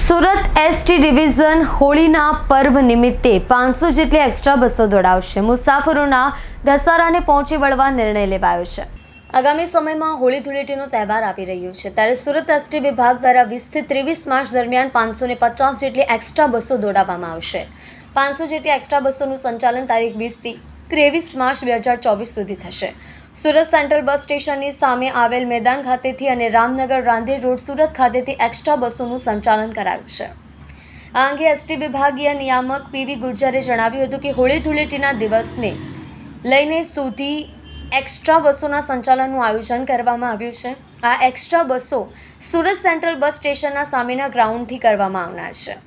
Surat ST division હોળીના પર્વ નિમિત્તે પાંચસો જેટલી એક્સ્ટ્રા બસો દોડાવશે. મુસાફરોના ઘસારાને પહોંચી વળવા નિર્ણય લેવાયો છે. આગામી સમયમાં હોળી ધૂળેટીનો તહેવાર આવી રહ્યો છે. ત્યારે સુરત એસટી વિભાગ દ્વારા વીસથી ત્રેવીસ માર્ચ દરમિયાન પાંચસો ને પચાસ જેટલી એક્સ્ટ્રા બસો દોડાવવામાં આવશે. પાંચસો જેટલી એક્સ્ટ્રા બસોનું સંચાલન તારીખ વીસથી ત્રેવીસ માર્ચ બે હજાર ચોવીસ સુધી થશે. સુરત સેન્ટ્રલ બસ સ્ટેશનની સામે આવેલ મેદાન ખાતેથી અને રામનગર રાંદેર રોડ સુરત ખાતેથી એક્સ્ટ્રા બસોનું સંચાલન કરાયું છે. આ અંગે એસટી વિભાગીય નિયામક પીવી ગુર્જરે જણાવ્યું હતું કે હોળી ધૂળેટીના દિવસને લઈને સુધી એક્સ્ટ્રા બસોના સંચાલનનું આયોજન કરવામાં આવ્યું છે. આ એક્સ્ટ્રા બસો સુરત સેન્ટ્રલ બસ સ્ટેશનના સામેના ગ્રાઉન્ડથી કરવામાં આવનાર છે.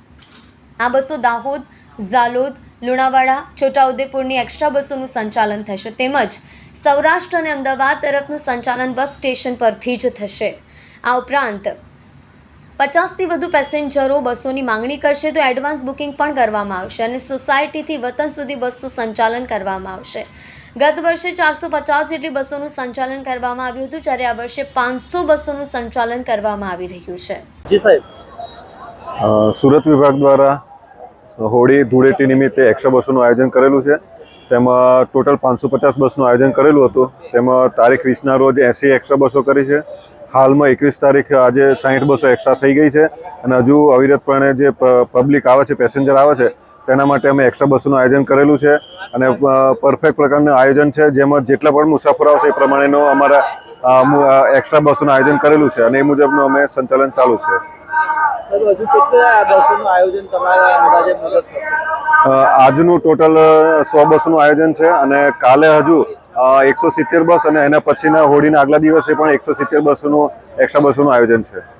આ બસો દાહોદ, ઝાલોદ લુણાવાડા છોટાઉદેપુરની એક્સ્ટ્રા બસોનું સંચાલન થશે. તેમજ સૌરાષ્ટ્ર અને અમદાવાદ તરફનું સંચાલન બસ સ્ટેશન પરથી જ થશે. આ ઉપરાંત પચાસથી વધુ પેસેન્જરો બસોની માંગણી કરશે તો એડવાન્સ બુકિંગ પણ કરવામાં આવશે અને સોસાયટીથી વતન સુધી બસનું સંચાલન કરવામાં આવશે. ગત વર્ષે ચારસો પચાસ જેટલી બસોનું સંચાલન કરવામાં આવ્યું હતું જ્યારે આ વર્ષે પાંચસો બસોનું સંચાલન કરવામાં આવી રહ્યું છે. જી સાહેબ. સુરત વિભાગ દ્વારા હોળી ધૂળેટી નિમિત્તે એકસો બસોનું આયોજન કરેલું છે. તેમાં ટોટલ પાંચસો પચાસ બસનું આયોજન કરેલું હતું. તેમાં તારીખ વીસના રોજ એંસી એકસો બસો કરી છે. હાલમાં એકવીસ તારીખ આજે સાહીઠ બસો એક્સ્ટ્રા થઈ ગઈ છે અને હજુ અવિરતપણે જે પબ્લિક આવે છે પેસેન્જર આવે છે, તેના માટે અમે એક્સ્ટ્રા બસોનું આયોજન કરેલું છે. અને પરફેક્ટ પ્રકારનું આયોજન છે, જેમાં જેટલા પણ મુસાફરો આવશે એ પ્રમાણેનું અમારા એક્સ્ટ્રા બસોનું આયોજન કરેલું છે. અને એ મુજબનું અમે સંચાલન ચાલુ છે. આજનું ટોટલ સો બસનું આયોજન છે અને કાલે હજુ એકસો સિત્તેર બસ અને એના પછીના હોળીના આગલા દિવસે પણ એકસો સિત્તેર બસનું, એક્સ્ટ્રા બસનું આયોજન છે.